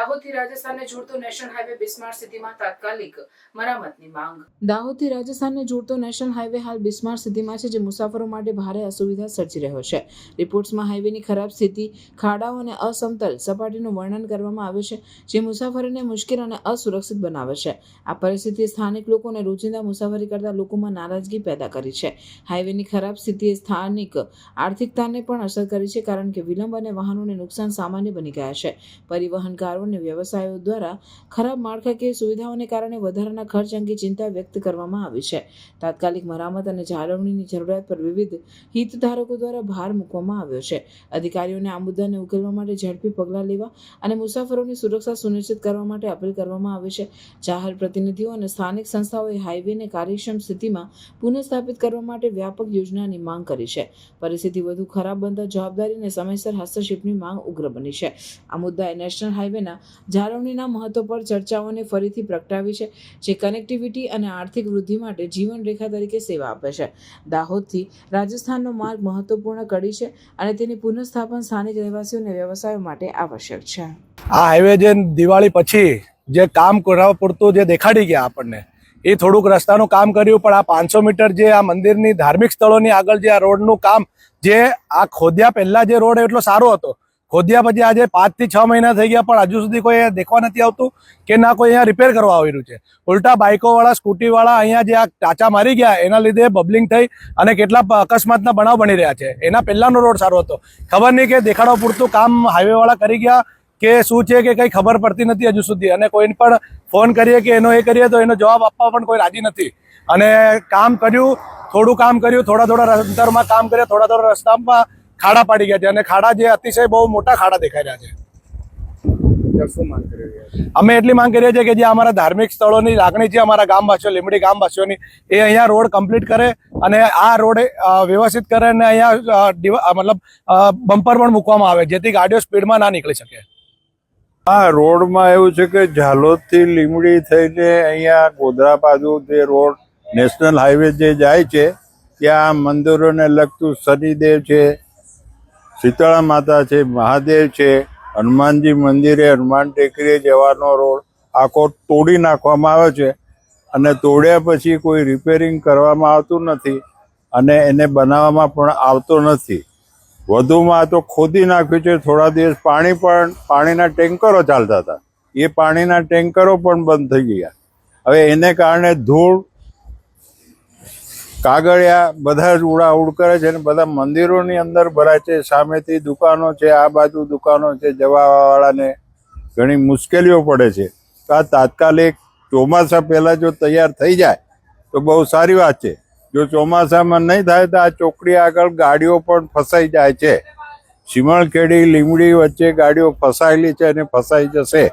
દાહોદથી રાજસ્થાનને જોડતો national highway બિસ્માર સિટીમાં તાત્કાલિક મરામતની માંગ. દાહોદથી રાજસ્થાનને જોડતો નેશનલ હાઈવે હાલ બિસ્માર સ્થિતિમાં છે, જે મુસાફરો માટે ભારે અસુવિધા સર્જી રહ્યો છે. રિપોર્ટ્સમાં હાઈવેની ખરાબ સ્થિતિ, ખાડાઓ અને અસમતલ સપાટીનું વર્ણન કરવામાં આવ્યું છે, જે મુસાફરીને મુશ્કેલ અને અસુરક્ષિત બનાવે છે. આ પરિસ્થિતિએ સ્થાનિક લોકોને રોજિંદા મુસાફરી કરતા લોકોમાં નારાજગી પેદા કરી છે. હાઈવેની ખરાબ સ્થિતિએ સ્થાનિક આર્થિકતાને પણ અસર કરી છે, કારણ કે વિલંબ અને વાહનોને નુકસાન સામાન્ય બની ગયા છે. પરિવહનકારો અને વ્યવસાયો દ્વારા ખરાબ માળખાકીય સુવિધાઓને કારણે વધારાના ખર્ચ અંગે ચિંતા વ્યક્ત કરવામાં આવી છે. તાત્કાલિક મરામત અને જાળવણીની જરૂરિયાત પર વિવિધ હિતધારકો દ્વારા ભાર મૂકવામાં આવ્યો છે. અધિકારીઓને આ મુદ્દાને ઉકેલવા માટે ઝડપી પગલાં લેવા અને મુસાફરોની સુરક્ષા સુનિશ્ચિત કરવા માટે અપીલ કરવામાં આવી છે. જાહેર પ્રતિનિધિઓ અને સ્થાનિક સંસ્થાઓએ હાઈવેને કાર્યક્ષમ સ્થિતિમાં પુનઃસ્થાપિત કરવા માટે વ્યાપક યોજનાની માંગ કરી છે. પરિસ્થિતિ વધુ ખરાબ બનતા જવાબદારી અને સમયસર હસ્તક્ષેપની માંગ ઉગ્ર બની છે. આ મુદ્દાએ નેશનલ હાઈવેના જાળવણીના મહત્વ પર ચર્ચાઓને ફરીથી પ્રગટાવી છે, જે કનેક્ટિવિટી અને આર્થિક વૃદ્ધિ માટે જીવનરેખા તરીકે સેવા આપે છે. દાહોદથી રાજસ્થાનનો માર્ગ મહત્વપૂર્ણ કડી છે અને તેની પુનઃસ્થાપન સ્થાનિક રહેવાસીઓને વ્યવસાયો માટે આવશ્યક છે. આ હાઈવે જે દિવાળી પછી જે કામ કરવા પૂરતું જે દેખાડી ગયા આપણને, એ થોડુંક રસ્તાનું કામ કર્યું, પણ આ પાંચસો મીટર જે આ મંદિરની ધાર્મિક સ્થળોની આગળ જે આ રોડનું કામ, જે આ ખોદ્યા પહેલાં જે રોડ એટલો સારો હતો ખોદ્યા પછી આજે પાંચથી છ મહિના થઈ ગયા, પણ હજુ સુધી કોઈ અહીંયા દેખવા નથી આવતું કે ના કોઈ અહીંયા રિપેર કરવા આવી રહ્યું છે. ઉલટા બાઇકો વાળા સ્કૂટી વાળા અહીંયા જે આ ટાચા મારી ગયા, એના લીધે બબલિંગ થઈ અને કેટલા અકસ્માતના બનાવ બની રહ્યા છે. એના પહેલાનો રોડ સારો હતો. ખબર નહીં કે દેખાડો પૂરતું કામ હાઈવે વાળા કરી ગયા કે શું છે કે કઈ ખબર પડતી નથી હજુ સુધી. અને કોઈને પણ ફોન કરીએ કે એનો એ કરીએ તો એનો જવાબ આપવા પણ કોઈ રાજી નથી. અને કામ કર્યું, થોડું કામ કર્યું, થોડા થોડા અંતરમાં કામ કર્યા, થોડા થોડા રસ્તામાં ખાડા પાડી ગયા છે અને ખાડા જે અતિશય બહુ મોટા ખાડા દેખાઈ રહ્યા છે. અમે એટલી માંગ કરીએ છીએ કે જે અમારા ધાર્મિક સ્થળોની લાગણી છે અમારા ગામવાસીઓ લીમડી ગામવાસીઓની એ અહીંયા રોડ કમ્પ્લીટ કરે અને આ રોડ વ્યવસ્થિત કરે અને અહીંયા મતલબ બમ્પર પણ મૂકવામાં આવે જેથી ગાડીઓ સ્પીડમાં ના નીકળી શકે. હા રોડમાં એવું છે કે ઝાલોદથી લીમડી થઈને અહીંયા ગોધરા બાજુ જે રોડ નેશનલ હાઈવે જે જાય છે ત્યાં મંદિરોને લગતું શનિદેવ છે શીતળા માતા છે, મહાદેવ છે, હનુમાનજી મંદિરે હનુમાન ટેકરીએ જવાનો રોડ આખો તોડી નાખવામાં આવે છે અને તોડ્યા પછી કોઈ રિપેરિંગ કરવામાં આવતું નથી અને એને બનાવવામાં પણ આવતો નથી. વધુમાં તો ખોદી નાખ્યું છે, થોડા દિવસ પાણી પણ, પાણીના ટેન્કરો ચાલતા હતા. એ પાણીના ટેન્કરો પણ બંધ થઈ ગયા. હવે એને કારણે ધૂળ કાગળિયા બધા જ ઉડાઉડ કરે છે અને બધા મંદિરોની અંદર ભરાય છે. સામેથી દુકાનો છે, આ બાજુ દુકાનો છે, જવાવાળાને ઘણી મુશ્કેલીઓ પડે છે. તો આ તાત્કાલિક ચોમાસા પહેલાં જો તૈયાર થઈ જાય તો બહુ સારી વાત છે. જો ચોમાસામાં નહીં થાય તો આ ચોકડી આગળ ગાડીઓ પણ ફસાઈ જાય છે. સીમણખેડી લીમડી વચ્ચે ગાડીઓ ફસાયેલી છે અને ફસાઈ જશે.